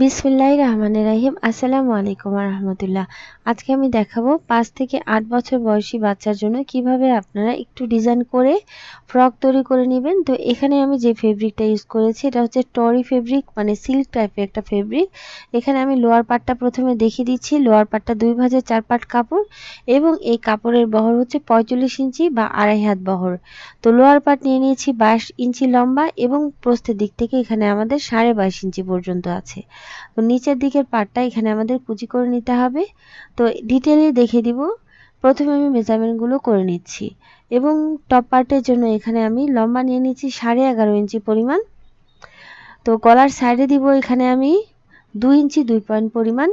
বিসমিল্লাহির রহমানির রাহিম। আসসালামু আলাইকুম রহমতুল্লাহ। আজকে আমি দেখাবো পাঁচ থেকে আট বছর বয়সী বাচ্চার জন্য কীভাবে আপনারা একটু ডিজাইন করে ফ্রক তৈরি করে নেবেন। তো এখানে আমি যে ফেব্রিকটা ইউজ করেছি, এটা হচ্ছে টরি ফেব্রিক মানে সিল্ক টাইপের একটা ফেব্রিক এখানে আমি লোয়ার পার্টটা প্রথমে দেখিয়ে দিচ্ছি। লোয়ার পার্টটা দুই ভাজে চার পাট কাপড় এবং এই কাপড়ের বহর হচ্ছে পঁয়তাল্লিশ ইঞ্চি বা আড়াই হাত বহর। তো লোয়ার পার্ট নিয়ে নিয়েছি বাইশ ইঞ্চি লম্বা এবং প্রস্থের দিক থেকে এখানে আমাদের সাড়ে বাইশ ইঞ্চি পর্যন্ত আছে। তো নিচের দিকের পার্টটা এখানে আমাদের কুচি করে নিতে হবে। তো ডিটেলে দেখে দিব। প্রথমে আমি মেজারমেন্টগুলো করে নিচ্ছি। এবং টপ পার্টের জন্য এখানে আমি লম্বা নিয়ে নিচ্ছি সাড়ে এগারো ইঞ্চি পরিমাণ। তো গলার সাইডে দিব এখানে আমি দুই ইঞ্চি দুই পয়েন্ট পরিমাণ।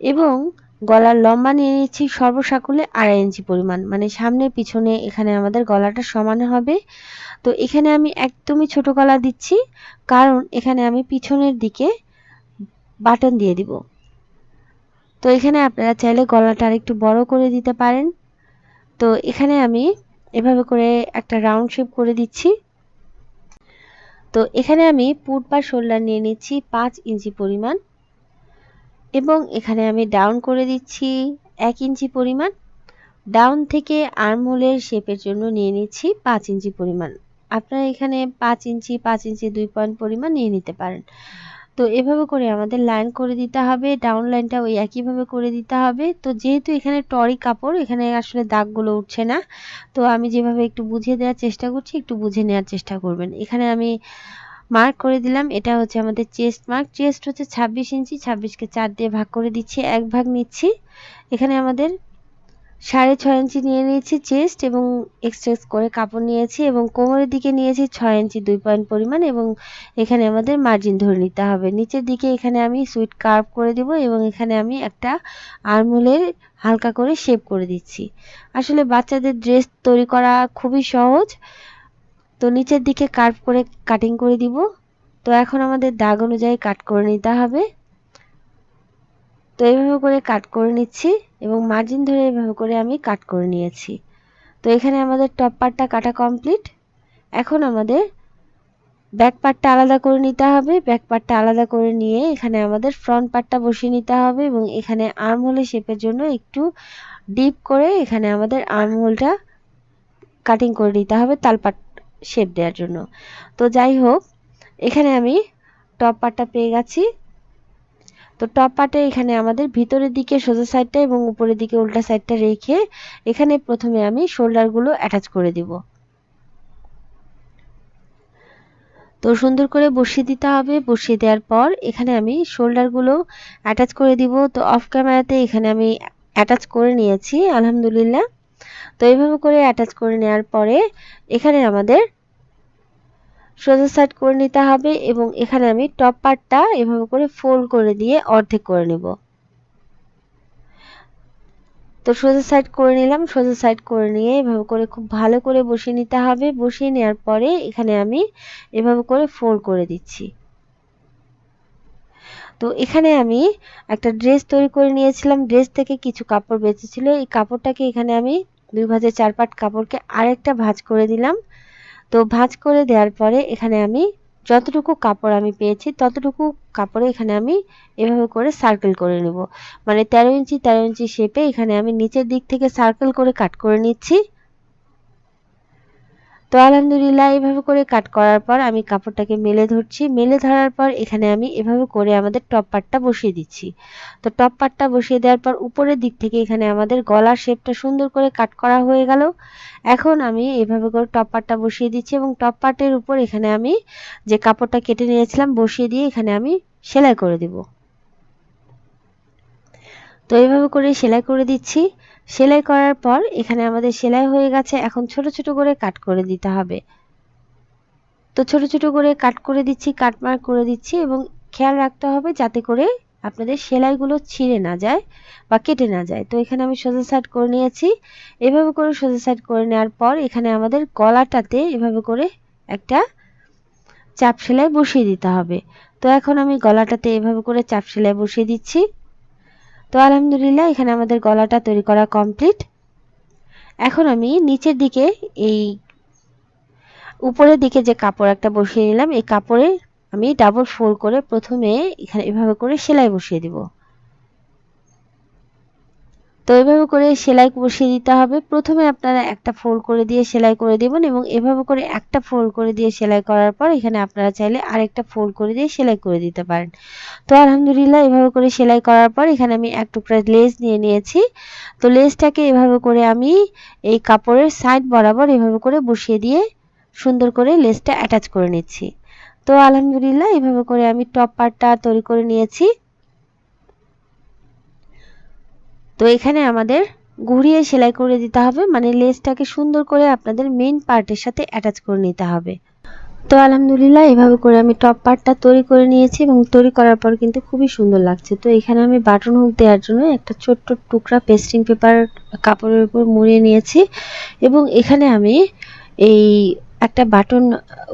এবং গলার লম্বা নিয়ে নিচ্ছি সর্বসাকুলে আড়াই ইঞ্চি পরিমাণ। মানে সামনে পিছনে এখানে আমাদের গলাটা সমান হবে। তো এখানে আমি একদমই ছোট গলা দিচ্ছি। কারণ এখানে আমি পিছনের দিকে বাটন দিয়ে দিব। তো এখানে আপনারা চাইলে গলাটা আর একটু বড় করে দিতে পারেন। তো এখানে আমি এভাবে করে একটা রাউন্ড শেপ করে দিচ্ছি। তো এখানে আমি পুট বা শোল্ডার নিয়ে নিচ্ছি পাঁচ ইঞ্চি পরিমাণ। এবং এখানে আমি ডাউন করে দিচ্ছি এক ইঞ্চি পরিমাণ। ডাউন থেকে আর্মহোলের শেপের জন্য নিয়ে নিচ্ছি পাঁচ ইঞ্চি পরিমাণ। আপনারা এখানে পাঁচ ইঞ্চি পাঁচ ইঞ্চি দুই পয়েন্ট পরিমাণ নিয়ে নিতে পারেন। তো এভাবে করে আমাদের লাইন করে দিতে হবে ডাউন লাইনটা ওই একইভাবে করে দিতে হবে। তো যেহেতু এখানে টরি কাপড়, এখানে আসলে দাগগুলো উঠছে না, তো আমি যেভাবে একটু বুঝিয়ে দেওয়ার চেষ্টা করছি, একটু বুঝে নেওয়ার চেষ্টা করবেন। এখানে আমি মার্ক করে দিলাম, এটা হচ্ছে আমাদের চেস্ট মার্ক চেস্ট হচ্ছে ছাব্বিশ ইঞ্চি ছাব্বিশকে চার দিয়ে ভাগ করে দিচ্ছি, এক ভাগ নিচ্ছি। এখানে আমাদের সাড়ে ছয় ইঞ্চি নিয়ে নিয়েছি চেস্ট এবং এক্সট্রেস করে কাপড় নিয়েছি এবং কোমরের দিকে নিয়েছি ছয় ইঞ্চি দুই পয়েন্ট পরিমাণ এবং এখানে আমাদের মার্জিন ধরে নিতে হবে। নিচের দিকে এখানে আমি সুইট কার্ভ করে দিব এবং এখানে আমি একটা আরমুলের হালকা করে শেপ করে দিচ্ছি। আসলে বাচ্চাদের ড্রেস তৈরি করা খুবই সহজ। তো নিচের দিকে কার্ভ করে কাটিং করে দিব। তো এখন আমাদের দাগ অনুযায়ী কাট করে নিতে হবে। তো এইভাবে করে কাট করে নিচ্ছি। এবং মার্জিন ধরে এইভাবে করে আমি কাট করে নিয়েছি। তো এখানে আমাদের টপ পার্টটা কাটা কমপ্লিট এখন আমাদের ব্যাক পার্টটা আলাদা করে নিতে হবে। ব্যাক পার্টটা আলাদা করে নিয়ে এখানে আমাদের ফ্রন্ট পার্টটা বসিয়ে নিতে হবে এবং এখানে আর্মহোলের শেপের জন্য একটু ডিপ করে এখানে আমাদের আর্মহোলটা কাটিং করে নিতে হবে তালপাট শেপ দেওয়ার জন্য। তো যাই হোক, এখানে আমি টপ পার্টটা পেয়ে গেছি। তো টপ পার্টে এখানে আমাদের ভিতরের দিকে সোজা সাইডটা এবং উপরের দিকে উল্টা সাইডটা রেখে এখানে প্রথমে আমি শোল্ডারগুলো অ্যাটাচ করে দিব। তো সুন্দর করে বসিয়ে দিতে হবে। বসিয়ে দেওয়ার পর এখানে আমি শোল্ডারগুলো অ্যাটাচ করে দিব। তো অফ ক্যামেরাতে এখানে আমি অ্যাটাচ করে নিয়েছি, আলহামদুলিল্লাহ। তো এইভাবে করে অ্যাটাচ করে নেওয়ার পরে এখানে আমাদের সোজা সাইড করে নিতে হবে এবং এখানে আমি টপ পার্টটা এভাবে করে ফোল্ড করে দিয়ে অর্ধেক করে নেব। তো সোজা সাইড করে নিলাম, সোজা সাইড করে নিয়ে এভাবে করে খুব ভালো করে বসিয়ে নিতে হবে। বসিয়ে নেওয়ার পরে এখানে আমি এভাবে করে ফোল্ড করে দিচ্ছি। তো এখানে আমি একটা ড্রেস তৈরি করে নিয়েছিলাম। ড্রেস থেকে কিছু কাপড় বেঁচেছিল। এই কাপড়টাকে এখানে আমি দুই ভাজে চার পাট কাপড়কে আরেকটা ভাজ করে দিলাম। তো ভাঁজ করে দেওয়ার পরে এখানে আমি যতটুকু কাপড় আমি পেয়েছি, ততটুকু কাপড়ে এখানে আমি এভাবে করে সার্কেল করে নেব। মানে তেরো ইঞ্চি তেরো ইঞ্চি শেপে এখানে আমি নিচের দিক থেকে সার্কেল করে কাট করে নিচ্ছি। তো আলহামদুলিল্লাহ এইভাবে করে কাট করার পর আমি কাপড়টাকে মেলে ধরছি। মেলে ধরার পর এখানে আমি এভাবে করে আমাদের টপ পার্টটা বসিয়ে দিচ্ছি। তো টপ পার্টটা বসিয়ে দেওয়ার পর উপরের দিক থেকে এখানে আমাদের গলার শেপটা সুন্দর করে কাট করা হয়ে গেল। এখন আমি এভাবে করে টপ পার্টটা বসিয়ে দিচ্ছি এবং টপ পার্টের উপর এখানে আমি যে কাপড়টা কেটে নিয়েছিলাম, বসিয়ে দিয়ে এখানে আমি সেলাই করে দেব। তো এইভাবে করে সেলাই করে দিচ্ছি। সেলাই করার পর এখানে আমাদের সেলাই হয়ে গেছে। এখন ছোট ছোট করে কাট করে দিতে হবে। তো ছোট ছোট করে কাট করে দিচ্ছি, কাট মার্ক করে দিচ্ছি এবং খেয়াল রাখতে হবে যাতে করে আপনাদের সেলাইগুলো ছিঁড়ে না যায় বা কেটে না যায়। তো এখানে আমি সোজা সাইড করে নিয়েছি। এভাবে করে সোজা সাইড করে নেওয়ার পর এখানে আমাদের গলাটাতে এভাবে করে একটা চাপ সেলাই বসিয়ে দিতে হবে। তো এখন আমি গলাটাতে এভাবে করে চাপ সেলাই বসিয়ে দিচ্ছি। তো আলহামদুলিল্লাহ, এখানে আমাদের গলাটা তৈরি করা কমপ্লিট এখন আমি নিচের দিকে এই উপরের দিকে যে কাপড় একটা বসিয়ে নিলাম, এই কাপড়ে আমি ডাবল ফোল্ড করে প্রথমে এখানে এভাবে করে সেলাই বসিয়ে দিব। তো এভাবে করে সেলাই বসিয়ে দিতে হবে। প্রথমে আপনারা একটা ফোল্ড করে দিয়ে সেলাই করে দেবেন এবং এভাবে করে একটা ফোল্ড করে দিয়ে সেলাই করার পর এখানে আপনারা চাইলে আরেকটা ফোল্ড করে দিয়ে সেলাই করে দিতে পারেন। তো আলহামদুলিল্লাহ এভাবে করে সেলাই করার পর এখানে আমি এক টুকরা লেস নিয়ে নিয়েছি। তো লেসটাকে এভাবে করে আমি এই কাপড়ের সাইড বরাবর এভাবে করে বসিয়ে দিয়ে সুন্দর করে লেসটা অ্যাটাচ করে নিচ্ছি। তো আলহামদুলিল্লাহ এভাবে করে আমি টপ পার্টটা তৈরি করে নিয়েছি। তো এখানে আমাদের ঘুরিয়ে সেলাই করে দিতে হবে মানে লেসটাকে সুন্দর করে আপনাদের মেন পার্টের সাথে অ্যাটাচ করে নিতে হবে। তো আলহামদুলিল্লাহ, এভাবে করে আমি টপ পার্টটা তৈরি করে নিয়েছি এবং তৈরি করার পর কিন্তু খুবই সুন্দর লাগছে। তো এখানে আমি বাটন হুক দেওয়ার জন্য একটা ছোট্ট টুকরা পেস্টিং পেপার কাপড়ের উপর মুড়িয়ে নিয়েছি এবং এখানে আমি এই একটা বাটন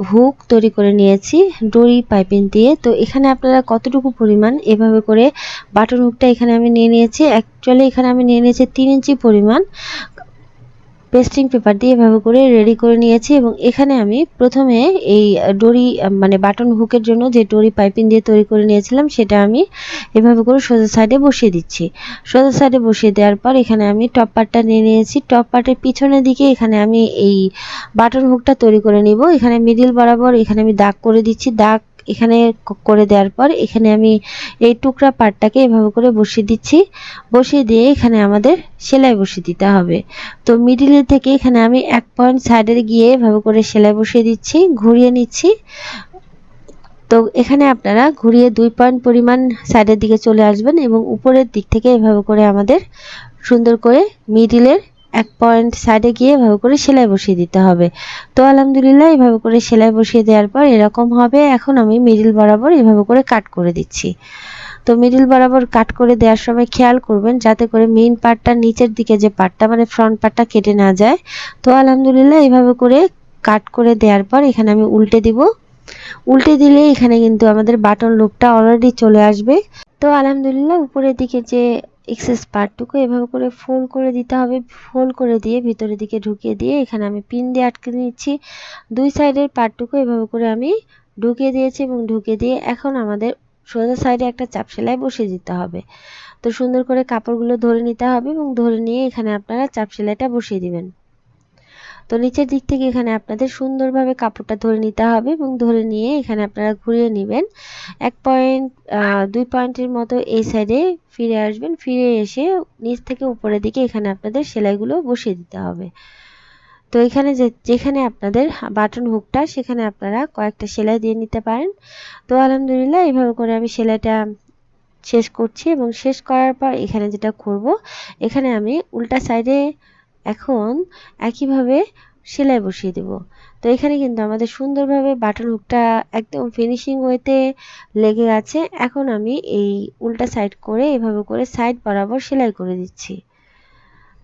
হুক তৈরি করে নিয়েছি ডরি পাইপিং দিয়ে। তো এখানে আপনারা কতটুকু পরিমাণ এভাবে করে বাটন হুকটা এখানে আমি নিয়ে নিয়েছি? অ্যাকচুয়ালি এখানে আমি নিয়ে নিয়েছি তিন ইঞ্চি পরিমাণ। পেস্টিং পেপার দিয়ে এভাবে করে রেডি করে নিয়েছি এবং এখানে আমি প্রথমে এই ডরি মানে বাটন হুকের জন্য যে ডরি পাইপিং দিয়ে তৈরি করে নিয়েছিলাম সেটা আমি এভাবে করে সোজা সাইডে বসিয়ে দিচ্ছি। সোজা সাইডে বসিয়ে দেওয়ার পর এখানে আমি টপ পার্টটা নিয়ে নিয়েছি। টপ পার্টের পিছনের দিকে এখানে আমি এই বাটন হুকটা তৈরি করে নিব। এখানে মিডিল বরাবর এখানে আমি দাগ করে দিচ্ছি। দাগ এখানে করে দেওয়ার পর এখানে আমি এই টুকরা পাটটাকে এভাবে করে বসিয়ে দিচ্ছি। বসিয়ে দিয়ে এখানে আমাদের সেলাই বসিয়ে দিতে হবে। তো মিডিলের থেকে এখানে আমি এক পয়েন্ট সাইডে গিয়ে এভাবে করে সেলাই বসিয়ে দিচ্ছি, ঘুরিয়ে নিচ্ছি। তো এখানে আপনারা ঘুরিয়ে দুই পয়েন্ট পরিমাণ সাইডের দিকে চলে আসবেন এবং উপরের দিক থেকে এভাবে করে আমাদের সুন্দর করে মিডিলের এক পয়েন্ট সাইডে গিয়ে এভাবে করে সেলাই বসিয়ে দিতে হবে। তো আলহামদুলিল্লাহ, এভাবে করে সেলাই বসিয়ে দেওয়ার পর এরকম হবে, এখন আমি মিডিল বরাবর এভাবে করে কাট করে দিচ্ছি। তো মিডিল বরাবর কাট করে দেওয়ার সময় খেয়াল করবেন, যাতে করে মেইন পার্টটা নিচের দিকে যে পার্টটা মানে ফ্রন্ট পার্টটা কেটে না যায়। তো আলহামদুলিল্লাহ, এভাবে করে কাট করে দেওয়ার পর এখানে আমি উল্টে দিব। উল্টে দিলে এখানে কিন্তু আমাদের বাটন লুকটা অলরেডি চলে আসবে। তো আলহামদুলিল্লাহ, উপরের দিকে যে এক্সেস পার্টটুকু এভাবে করে ফোল্ড করে দিতে হবে। ফোল্ড করে দিয়ে ভিতরের দিকে ঢুকিয়ে দিয়ে এখানে আমি পিন দিয়ে আটকে নিচ্ছি। দুই সাইডের পার্টটুকু এভাবে করে আমি ঢুকিয়ে দিয়েছি এবং ঢুকিয়ে দিয়ে এখন আমাদের সোজা সাইডে একটা চাপ সেলাই বসিয়ে দিতে হবে। তো সুন্দর করে কাপড়গুলো ধরে নিতে হবে এবং ধরে নিয়ে এখানে আপনারা চাপ সেলাইটা বসিয়ে দিবেন। তো নিচের দিক থেকে এখানে আপনাদের সুন্দরভাবে কাপড়টা ধরে নিতে হবে এবং ধরে নিয়ে এখানে আপনারা ঘুরিয়ে নেবেন। এক পয়েন্ট দুই পয়েন্টের মতো এই সাইডে ফিরে আসবেন। ফিরে এসে নিচ থেকে উপরের দিকে এখানে আপনাদের সেলাইগুলো বসিয়ে দিতে হবে। তো এখানে যে, যেখানে আপনাদের বাটন হুকটা সেখানে আপনারা কয়েকটা সেলাই দিয়ে নিতে পারেন। তো আলহামদুলিল্লাহ এইভাবে করে আমি সেলাইটা শেষ করছি এবং শেষ করার পর এখানে যেটা করব, এখানে আমি উল্টা সাইডে এখন একইভাবে সেলাই বসিয়ে দেব। তো এখানে কিন্তু আমাদের সুন্দরভাবে বাটন হুকটা একদম ফিনিশিং ওয়েতে লেগে আছে এখন আমি এই উল্টা সাইড করে এভাবে করে সাইড বরাবর সেলাই করে দিচ্ছি।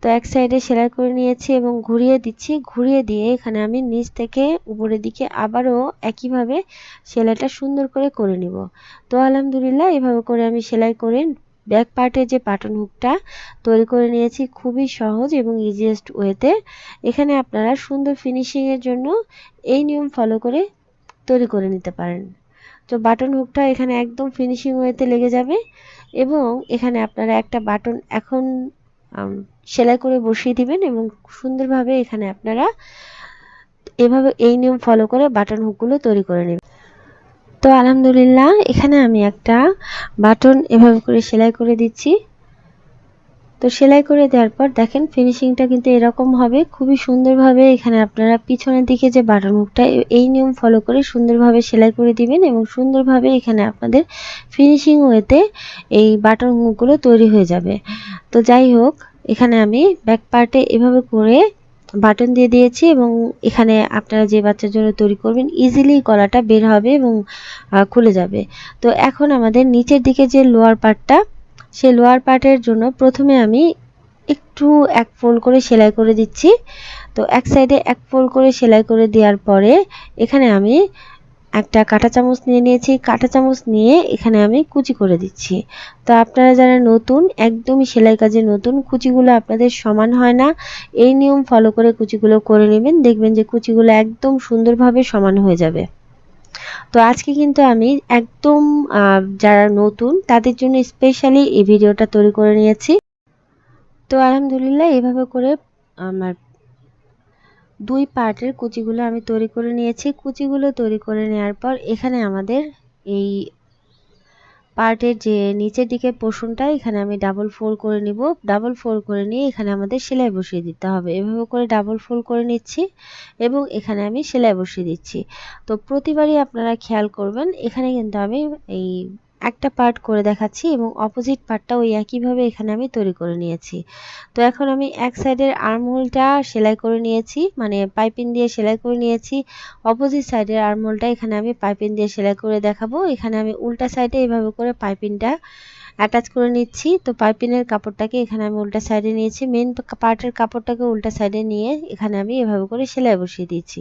তো এক সাইডে সেলাই করে নিয়েছি এবং ঘুরিয়ে দিচ্ছি। ঘুরিয়ে দিয়ে এখানে আমি নিচ থেকে উপরের দিকে আবারও একইভাবে সেলাইটা সুন্দর করে করে নিব। তো আলহামদুলিল্লাহ এভাবে করে আমি সেলাই করে ব্যাক পার্টের যে বাটন হুকটা তৈরি করে নিয়েছি খুবই সহজ এবং ইজিয়েস্ট ওয়েতে এখানে আপনারা সুন্দর ফিনিশিংয়ের জন্য এই নিয়ম ফলো করে তৈরি করে নিতে পারেন। তো বাটন হুকটা এখানে একদম ফিনিশিং ওয়েতে লেগে যাবে এবং এখানে আপনারা একটা বাটন এখন সেলাই করে বসিয়ে দিবেন এবং সুন্দরভাবে এখানে আপনারা এভাবে এই নিয়ম ফলো করে বাটন হুকগুলো তৈরি করে নেবেন। তো আলহামদুলিল্লাহ, এখানে আমি একটা বাটন এভাবে করে সেলাই করে দিচ্ছি। তো সেলাই করে দেওয়ার পর দেখেন ফিনিশিংটা কিন্তু এরকম হবে, খুবই সুন্দরভাবে এখানে আপনারা পিছনের দিকে যে বাটন হুকটা এই নিয়ম ফলো করে সুন্দরভাবে সেলাই করে দিবেন এবং সুন্দরভাবে এখানে আপনাদের ফিনিশিং ওয়েতে এই বাটন হুকগুলো তৈরি হয়ে যাবে। তো যাই হোক, এখানে আমি ব্যাক পার্টে এভাবে করে বাটন দিয়ে দিয়েছি এবং এখানে আপনারা যে বাচ্চার জন্য তৈরি করবেন ইজিলি গলাটা বের হবে এবং খুলে যাবে। তো এখন আমাদের নিচের দিকে যে লোয়ার পার্টটা সে লোয়ার পার্টের জন্য প্রথমে আমি একটু এক ফোল করে সেলাই করে দিচ্ছি। তো এক সাইডে এক ফোল করে সেলাই করে দেওয়ার পরে এখানে আমি একটা কাঁটা চামচ নিয়ে নিয়েছি। কাঁটা চামচ নিয়ে এখানে আমি কুচি করে দিচ্ছি। তো আপনারা যারা নতুন, একদমই সেলাই কাজে নতুন, কুচিগুলো আপনাদের সমান হয় না। এই নিয়ম ফলো করে কুচিগুলো করে নেবেন। দেখবেন যে কুচিগুলো একদম সুন্দরভাবে সমান হয়ে যাবে। তো আজকে কিন্তু আমি একদম যারা নতুন, তাদের জন্য স্পেশালি এই ভিডিওটা তৈরি করে নিয়েছি। তো আলহামদুলিল্লাহ এভাবে করে আমার দুই পার্টের কুচিগুলো আমি তৈরি করে নিয়েছি। কুচিগুলো তৈরি করে নেওয়ার পর এখানে আমাদের এই পার্টের যে নিচের দিকে পোর্শনটা এখানে আমি ডাবল ফোল্ড করে নিব। ডাবল ফোল্ড করে নিয়ে এখানে আমাদের সেলাই বসিয়ে দিতে হবে। এভাবে করে ডাবল ফোল্ড করে নিচ্ছি এবং এখানে আমি সেলাই বসিয়ে দিচ্ছি। তো প্রতিবারই আপনারা খেয়াল করবেন, এখানে কিন্তু আমি এই একটা পার্ট করে দেখাচ্ছি এবং অপোজিট পার্টটা ওই একইভাবে এখানে আমি তৈরি করে নিয়েছি। তো এখন আমি এক সাইডের আর্মহোলটা সেলাই করে নিয়েছি মানে পাইপিং দিয়ে সেলাই করে নিয়েছি। অপোজিট সাইডের আর্মহোলটা এখানে আমি পাইপিং দিয়ে সেলাই করে দেখাবো। এখানে আমি উল্টা সাইডে এভাবে করে পাইপিংটা অ্যাটাচ করে নিচ্ছি। তো পাইপিনের কাপড়টাকে এখানে আমি উল্টা সাইডে নিয়েছি। মেন পার্টের কাপড়টাকে উল্টা সাইডে নিয়ে এখানে আমি এভাবে করে সেলাই বসিয়ে দিচ্ছি।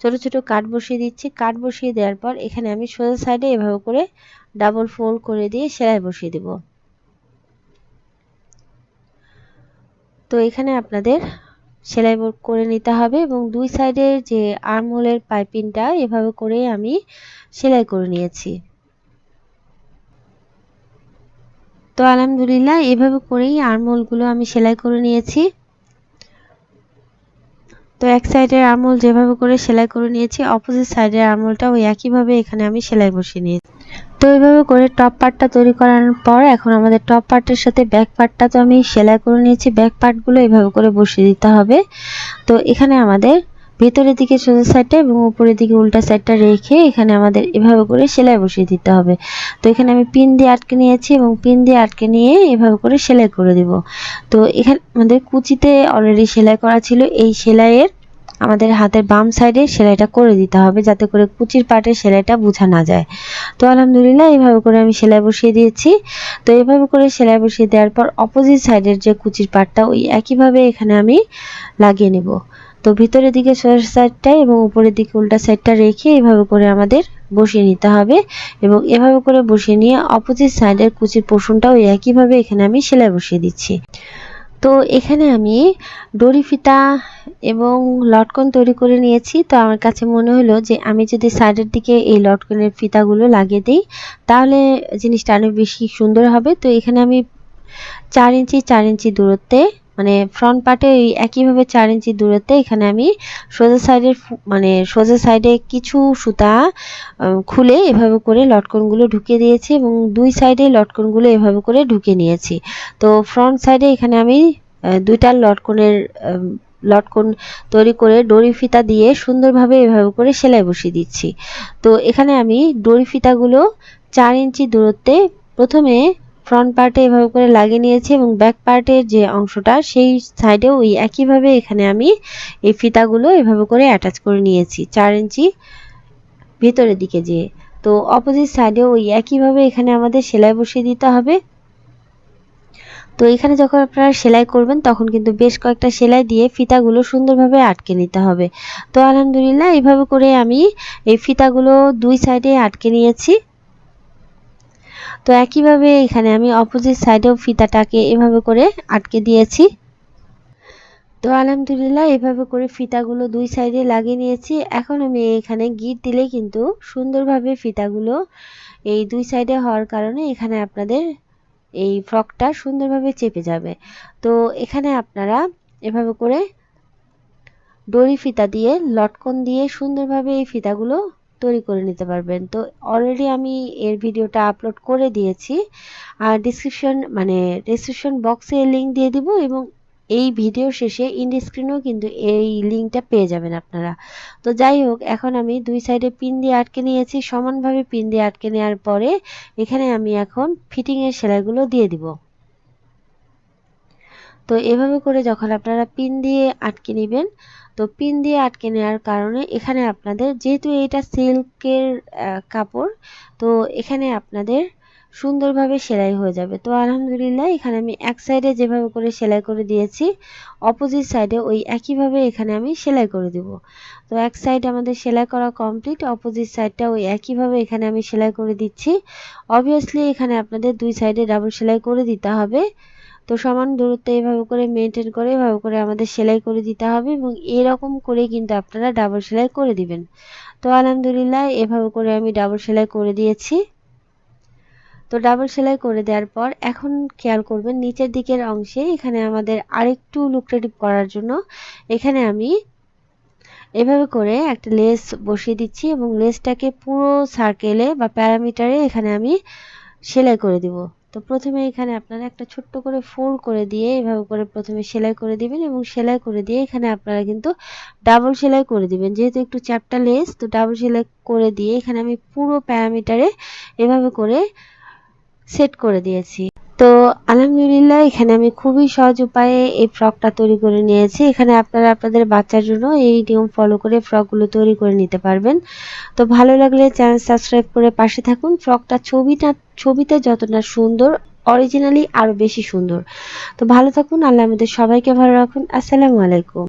ছোট ছোট কাট বসিয়ে দিচ্ছি। কাট বসিয়ে দেওয়ার পর এখানে আমি সোজা সাইডে এভাবে করে ডাবল ফোল্ড করে দিয়ে সেলাই বসিয়ে দেব। তো এখানে আপনাদের সেলাই করে নিতে হবে এবং দুই সাইডের যে আর্মহোলের পাইপিংটা এভাবে করে আমি সেলাই করে নিয়েছি। তো আলহামদুলিল্লাহ, এভাবে করেই আর্মহোলগুলো আমি সেলাই করে নিয়েছি। তো এক সাইডের আর্মহোল যেভাবে করে সেলাই করে নিয়েছি, অপোজিট সাইডের আর্মহোলটা ওই একইভাবে এখানে আমি সেলাই বসিয়ে নিয়েছি। তো এইভাবে করে টপ পার্টটা তৈরি করার পর এখন আমাদের টপ পার্টের সাথে ব্যাক পার্টটা তো আমি সেলাই করে নিয়েছি, ব্যাক পার্টগুলো এভাবে করে বসিয়ে দিতে হবে। তো এখানে আমাদের ভেতরের দিকে সোজা সাইডটা এবং উপরের দিকে উল্টা সাইডটা রেখে এখানে আমাদের এভাবে করে সেলাই বসিয়ে দিতে হবে। তো এখানে আমি পিন দিয়ে আটকে নিয়েছি এবং পিন দিয়ে আটকে নিয়ে এভাবে করে সেলাই করে দিব। তো এখানে, আমাদের কুচিতে অলরেডি সেলাই করা ছিল। এই সেলাইয়ের আমাদের হাতের বাম সাইডে সেলাইটা করে দিতে হবে যাতে করে কুচির পাটের সেলাইটা বোঝা না যায়। তো আলহামদুলিল্লাহ এইভাবে করে আমি সেলাই বসিয়ে দিয়েছি। তো এইভাবে করে সেলাই বসিয়ে দেওয়ার পর অপোজিট সাইডের যে কুচির পাটটা ওই একইভাবে এখানে আমি লাগিয়ে নেব। তো ভিতরের দিকে সোজা সাইডটা এবং উপরের দিকে উল্টা সাইডটা রেখে এভাবে করে আমাদের বসিয়ে নিতে হবে এবং এভাবে করে বসিয়ে নিয়ে অপোজিট সাইডের কুচির পোষণটাও একইভাবে এখানে আমি সেলাই বসিয়ে দিচ্ছি। তো এখানে আমি দড়ি ফিতা এবং লটকন তৈরি করে নিয়েছি। তো আমার কাছে মনে হলো যে আমি যদি সাইডের দিকে এই লটকনের ফিতাগুলো লাগিয়ে দিই, তাহলে জিনিসটা অনেক বেশি সুন্দর হবে। তো এখানে আমি চার ইঞ্চি চার ইঞ্চি দূরত্বে মানে ফ্রন্ট পার্টে ওই একইভাবে চার ইঞ্চি দূরত্বে এখানে আমি সোজা সাইডের মানে সোজা সাইডে কিছু সুতা খুলে এভাবে করে লটকনগুলো ঢুকিয়ে দিয়েছি এবং দুই সাইডে লটকনগুলো এভাবে করে ঢুকে নিয়েছি। তো ফ্রন্ট সাইডে এখানে আমি দুইটা লটকনের লটকন তৈরি করে ডরি ফিতা দিয়ে সুন্দরভাবে এভাবে করে সেলাই বসিয়ে দিচ্ছি। তো এখানে আমি ডরি ফিতাগুলো চার ইঞ্চি দূরত্বে প্রথমে ফ্রন্ট পার্টে এভাবে করে লাগিয়ে নিয়েছি এবং ব্যাক পার্টের যে অংশটা, সেই সাইডেও ওই একইভাবে এখানে আমি এই ফিতাগুলো এভাবে করে অ্যাটাচ করে নিয়েছি চার ইঞ্চি ভেতরের দিকে যেয়ে। তো অপোজিট সাইডেও ওই একইভাবে এখানে আমাদের সেলাই বসিয়ে দিতে হবে। তো এখানে যখন আপনারা সেলাই করবেন, তখন কিন্তু বেশ কয়েকটা সেলাই দিয়ে ফিতাগুলো সুন্দরভাবে আটকে নিতে হবে। তো আলহামদুলিল্লাহ, এইভাবে করে আমি এই ফিতাগুলো দুই সাইডে আটকে নিয়েছি। তো একইভাবে এখানে আমি অপোজিট সাইডেও ফিতাটাকে এভাবে করে আটকে দিয়েছি। তো আলহামদুলিল্লাহ এভাবে করে ফিতাগুলো দুই সাইডে লাগিয়ে নিয়েছি। এখন আমি এখানে গিট দিলে কিন্তু সুন্দরভাবে ফিতাগুলো এই দুই সাইডে হওয়ার কারণে এখানে আপনাদের এই ফ্রকটা সুন্দরভাবে চেপে যাবে। তো এখানে আপনারা এভাবে করে দড়ি ফিতা দিয়ে লটকন দিয়ে সুন্দরভাবে এই ফিতাগুলো তৈরি করে নিতে পারবেন। তো অলরেডি আমি এর ভিডিওটা আপলোড করে দিয়েছি। আর ডিসক্রিপশন মানে ডিসক্রিপশন বক্সে লিঙ্ক দিয়ে দিব এবং এই ভিডিও শেষে ইন্ডি স্ক্রিনেও কিন্তু এই লিঙ্কটা পেয়ে যাবেন আপনারা। তো যাই হোক, এখন আমি দুই সাইডে পিন দিয়ে আটকে নিয়েছি। সমানভাবে পিন দিয়ে আটকে নেওয়ার পরে এখানে আমি এখন ফিটিংয়ের সেলাইগুলো দিয়ে দিব। তো এভাবে করে যখন আপনারা পিন দিয়ে আটকে নেবেন, তো পিন দিয়ে আটকে নেওয়ার কারণে এখানে আপনাদের যেহেতু এটা সিল্কের কাপড়, তো এখানে আপনাদের সুন্দরভাবে সেলাই হয়ে যাবে। তো আলহামদুলিল্লাহ এখানে আমি এক সাইডে যেভাবে করে সেলাই করে দিয়েছি অপোজিট সাইডে ওই একইভাবে এখানে আমি সেলাই করে দেব। তো এক সাইড আমাদের সেলাই করা কমপ্লিট অপোজিট সাইডটা ওই একইভাবে এখানে আমি সেলাই করে দিচ্ছি। অবভিয়াসলি এখানে আপনাদের দুই সাইডে ডাবল সেলাই করে দিতে হবে। তো সমান দূরত্ব এভাবে করে মেনটেন করে, এভাবে করে আমাদের সেলাই করে দিতে হবে এবং এরকম করে কিন্তু আপনারা ডাবল সেলাই করে দিবেন। তো আলহামদুলিল্লাহ, এভাবে করে আমি ডাবল সেলাই করে দিয়েছি। তো ডাবল সেলাই করে দেওয়ার পর এখন খেয়াল করবেন, নিচের দিকের অংশে এখানে আমাদের আরেকটু লুক্রেটিভ করার জন্য এখানে আমি এভাবে করে একটা লেস বসিয়ে দিচ্ছি এবং লেসটাকে পুরো সার্কেলে বা প্যারামিটারে এখানে আমি সেলাই করে দিব। তো প্রথমে এখানে আপনারা একটা ছোট্ট করে ফোল্ড করে দিয়ে এভাবে করে প্রথমে সেলাই করে দিবেন এবং সেলাই করে দিয়ে এখানে আপনারা কিন্তু ডাবল সেলাই করে দিবেন। যেহেতু একটু চ্যাপটা লেস তো ডাবল সেলাই করে দিয়ে এখানে আমি পুরো প্যারামিটারে এভাবে করে সেট করে দিয়েছি। তো আলহামদুলিল্লাহ, এখানে আমি খুবই সহজ উপায়ে এই ফ্রকটা তৈরি করে নিয়েছি। এখানে আপনারা আপনাদের বাচ্চার জন্য এই নিয়ম ফলো করে ফ্রকগুলো তৈরি করে নিতে পারবেন। তো ভালো লাগলে চ্যানেল সাবস্ক্রাইব করে পাশে থাকুন। ফ্রকটা ছবিটা, ছবিতে যতটা সুন্দর অরিজিনালি আরও বেশি সুন্দর। তো ভালো থাকুন, আল্লাহ আমাদের সবাইকে ভালো রাখুন। আসসালামু আলাইকুম।